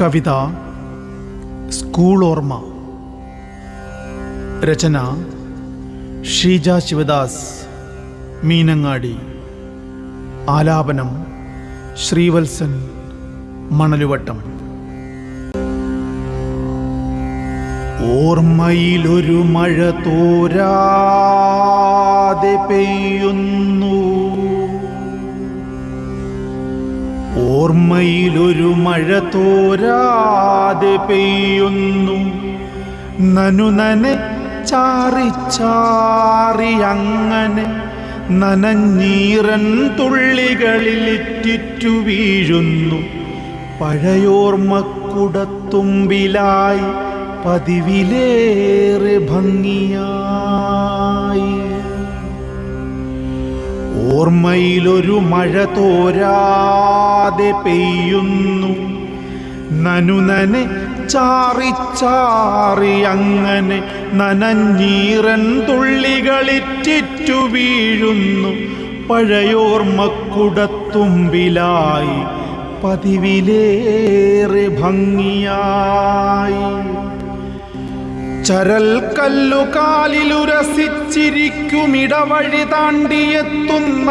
കവിത school ഓർമ്മ. രചന ഷീജ ശിവദാസ് മീനങ്ങാടി. ആലാപനം ശ്രീവത്സൻ മണലുവട്ടം. ഓർമ്മയിലൊരു മഴ തോരാതെ പെയ്യുന്നു. ഓർമ്മയിലൊരു മഴ തോരാതെ പെയ്യുന്നു. നനുനനെ ചാറി ചാറി അങ്ങനെ നനഞ്ഞീറൻ തുള്ളികളിലിറ്റിറ്റു വീഴുന്നു. പഴയോർമ്മക്കുടത്തുമ്പിലായി പതിവിലേറെ ഭംഗിയായി. ഓർമ്മയിലൊരു മഴ തോരാതെ പെയ്യുന്നു. നനുനനെ ചാറി ചാറി അങ്ങനെ നനഞ്ഞീറൻ തുള്ളികളിറ്റിറ്റു വീഴുന്നു. പഴയോർമ്മക്കുടത്തുമ്പിലായി പതിവിലേറെ ഭംഗിയായി. ചരൽ കല്ലുകാലിലുരസിച്ചിരിക്കുമിടവഴി താണ്ടിയെത്തുന്ന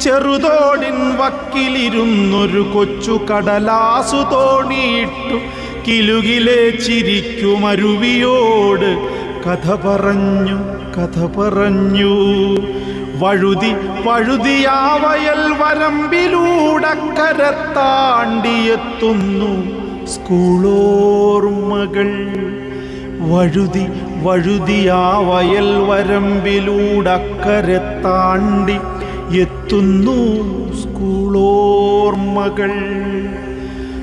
ചെറുതോടിൻ വക്കിലിരുന്നൊരു കൊച്ചു കടലാസു തോണിയിട്ടു കിലുകിലെ ചിരിക്കുമരുവിയോട് കഥ പറഞ്ഞു കഥ പറഞ്ഞു. വഴുതി വഴുതിയാവയൽ വയൽ വരമ്പിലൂടക്കരത്താണ്ടിയെത്തുന്നു സ്കൂളോർമ്മകൾ വഴുതി വഴുതിയാ വയൽ വരമ്പിലൂടക്കരെ താണ്ടി എത്തുന്നു സ്കൂളോർമ്മകൾ.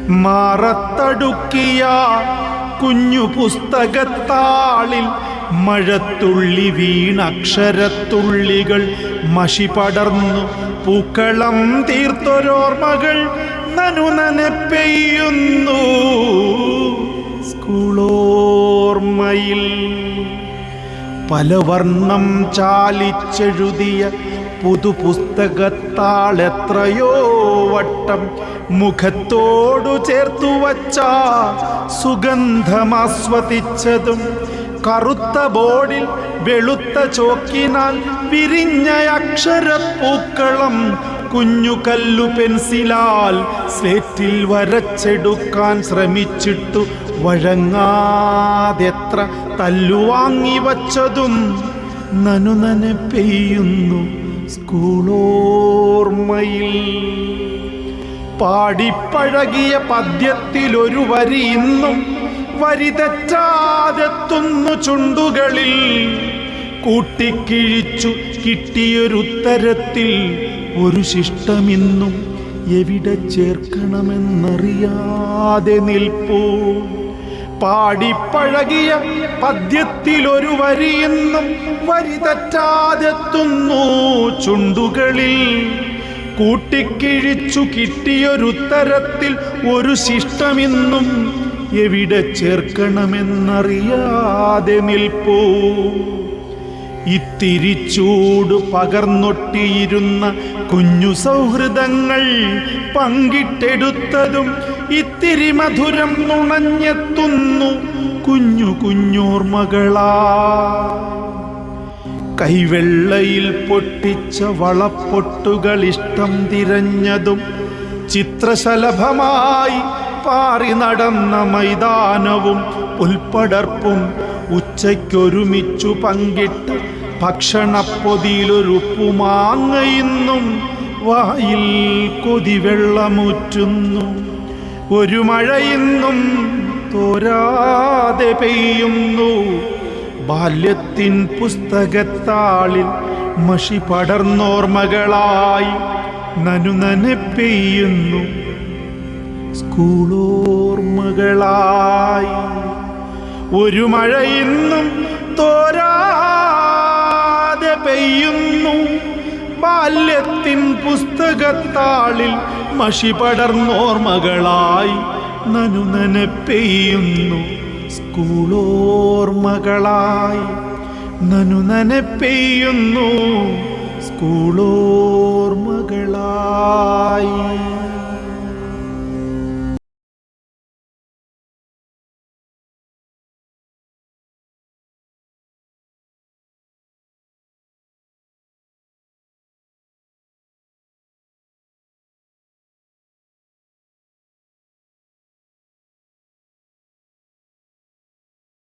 മാറത്തടുക്കിയ കുഞ്ഞു പുസ്തകത്താളിൽ മഴത്തുള്ളി വീണക്ഷരത്തുള്ളികൾ മഷി പടർന്നു. പൂക്കളം തീർത്തൊരോർമ്മകൾ നനുനനെ പെയ്യുന്നു. സ്കൂളോർമ്മയിൽ പലവർണം ചാലിച്ചെഴുതിയ പുതുപുസ്തകത്താളെത്രയോ വട്ടം മുഖത്തോടു ചേർത്തു വച്ച സുഗന്ധമാസ്വദിച്ചതും കറുത്ത ബോർഡിൽ വെളുത്ത ചോക്കിനാൽ വിരിഞ്ഞ അക്ഷരപ്പൂക്കളം കുഞ്ഞു കല്ലു പെൻസിലാൽ സ്ലേറ്റിൽ വരച്ചെടുക്കാൻ ശ്രമിച്ചിട്ടു വഴങ്ങാതെത്ര തല്ലുവാങ്ങി വച്ചതും നനുനനെ പെയ്യുന്നു സ്കൂളോർമ്മയിൽ. പാടിപ്പഴകിയ പദ്യത്തിലൊരു വരി ഇന്നും വരി തെറ്റാതെത്തുന്നു ചുണ്ടുകളിൽ. കൂട്ടിക്കിഴിച്ചു കിട്ടിയൊരുത്തരത്തിൽ ഒരു ശിഷ്ടമിന്നും എവിടെ ചേർക്കണമെന്നറിയാതെ നിൽപ്പൂ. പാടിപ്പഴകിയ പദ്യത്തിലൊരു വരിയെന്നും വരി തെറ്റാതെത്തുന്നു ചുണ്ടുകളിൽ. കൂട്ടിക്കിഴിച്ചു കിട്ടിയൊരുത്തരത്തിൽ ഒരു ശിഷ്ടമെന്നും എവിടെ ചേർക്കണമെന്നറിയാതെ നിൽപ്പൂ. ഇത്തിരി ചൂട് പകർന്നൊട്ടിയിരുന്ന കുഞ്ഞു സൗഹൃദങ്ങൾ പങ്കിട്ടെടുത്തതും ഇത്തിരി മധുരം നുണഞ്ഞെത്തുന്നു കുഞ്ഞു കുഞ്ഞോർമകളാ. കൈവെള്ളയിൽ പൊട്ടിച്ച വളപ്പൊട്ടുകൾ ഇഷ്ടം തിരഞ്ഞതും ചിത്രശലഭമായി പാറി നടന്ന മൈതാനവും പുൽപ്പടർപ്പും ഉച്ചയ്ക്കൊരുമിച്ചു പങ്കിട്ട ഭക്ഷണപ്പൊതിയിലൊരുപ്പുമാങ്ങയിന്നും വായിൽ കൊതിവെള്ളമുറ്റുന്നു. ഒരു മഴയിന്നും തോരാതെ പെയ്യുന്നു. ബാല്യത്തിൻ പുസ്തകത്താളിൽ മഷി പടർന്നോർമകളായി നനുനനെ പെയ്യുന്നു സ്കൂളോർമകളായി ഒരു മഴ ഇന്നും തോരാതെ പെയ്യുന്നു. ബാല്യത്തിൻ പുസ്തകത്താളിൽ മഷി പടർന്നോർമകളായി നനുനനെ പെയ്യുന്നു സ്കൂളോർമകളായി നനുനനെ പെയ്യുന്നു സ്കൂളോർമകളായി.